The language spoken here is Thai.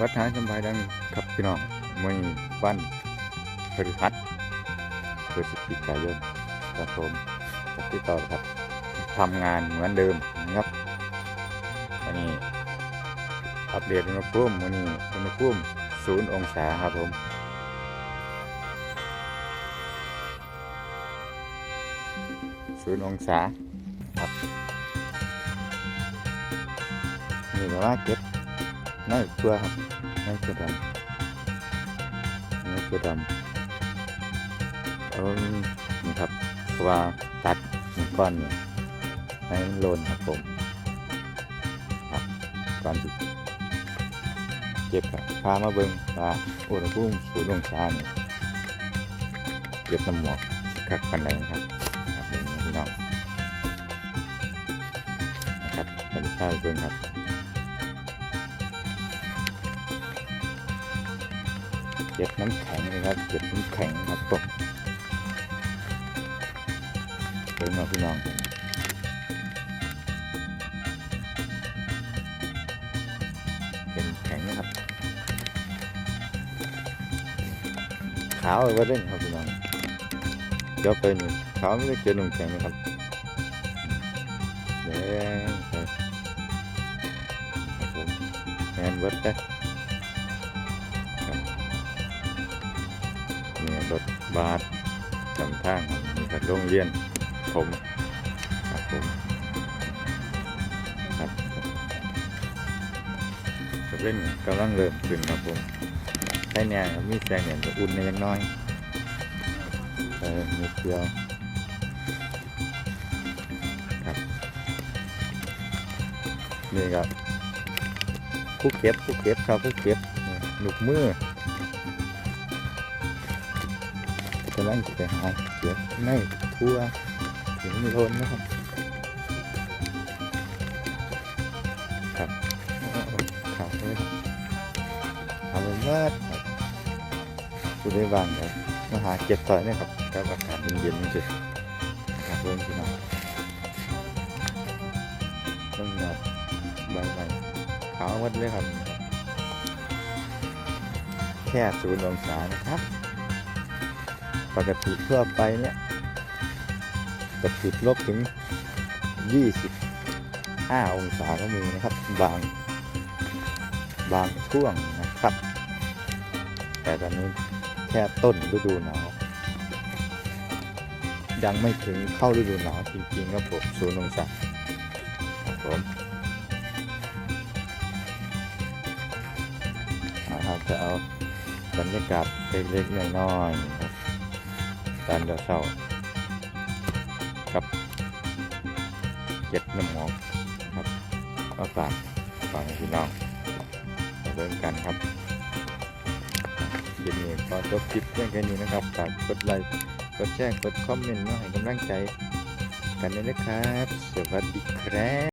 วัดหาสบายดังครับพี่น้องมื่อวันพฤหัสพฤศจิกายนครับผมกับที่ต่อครับทำงานเหมือนเดิมนะครับวันนี้อัปเดตอุณหภูมิวันนี้อุณหภูมิศูนย์องศาครับผมศูนย์องศาครับนี่ก็ว่าเก็บ ในเพื่อครับนเพื่อดำนเพื่อดำเอานี่ครับว่าตัดหนึ่งก้อนเนี่ยให้มันโลนครับผมครับก่อนที่เก็บครับพามาเบิ่งว่าอุณหภูมิศูนย์องศาเนี่ยเก็บน้ำหมอกคักปันใดนครับครับเบิ่งนะพี่น้องนะครับเป็นข้าวเบิ่งครับ เก็บน้ำแข็งนะครับเก็บน้ำแข็งครับผมเป็นมาพี่น้องเป็นแข็งนะครับ ขาวไว้เล่นครับพี่น้องเดี๋ยวไปนี่ขาวไม่ได้เจอน้ำแข็งนะครับแดงไปครับผมแมนเวิร์ดได้ บัสจำทางมีกับโรงเรียนผมครับผมครับจะเล่นกำลังเริ่มขึ้นครับผมใช้แนวมีแสงเนี่ยจะอุ่นในยังน้อยเออมีเดียวครับนี่ครับผู้เก็บผู้เก็บครับผู้เก็บหนี่ลูกมือ กำลังจะไปหาเก็บในทั่วถึงมีโลนนะครับครับครับเลยครับเอาเป็นว่าคุณได้วางเลยมาหาเก็บต่อยเนี่ยครับกับอากาศเย็นๆนี่สิครับเพื่อนพี่น้องต้องหยอดใบใบขาวหมดเลยครับ แค่ศูนย์องศานะครับ ปกติทั่วไปเนี่ยจะติดลบถึง 25 องศาก็มีนะครับ บาง บางช่วงนะครับ แต่ตอนนี้แค่ต้นฤดูหนาวยังไม่ถึงเข้าฤดูหนาวจริงๆครับผมศูนย์องศาครับผมเอาครับจะเอาบรรยากาศเล็กๆน้อยๆ ครับตอนเช้าๆกับเก็ดน้ำหมอกครับมาฝากฝากพี่น้องเบิ่งกันครับคลิปนี้ก็จบคลิปเพียงแค่นี้นะครับฝากกดไลค์กดแชร์กดคอมเมนต์มาให้กำลังใจ กันด้วยนะครับ สวัสดีครับ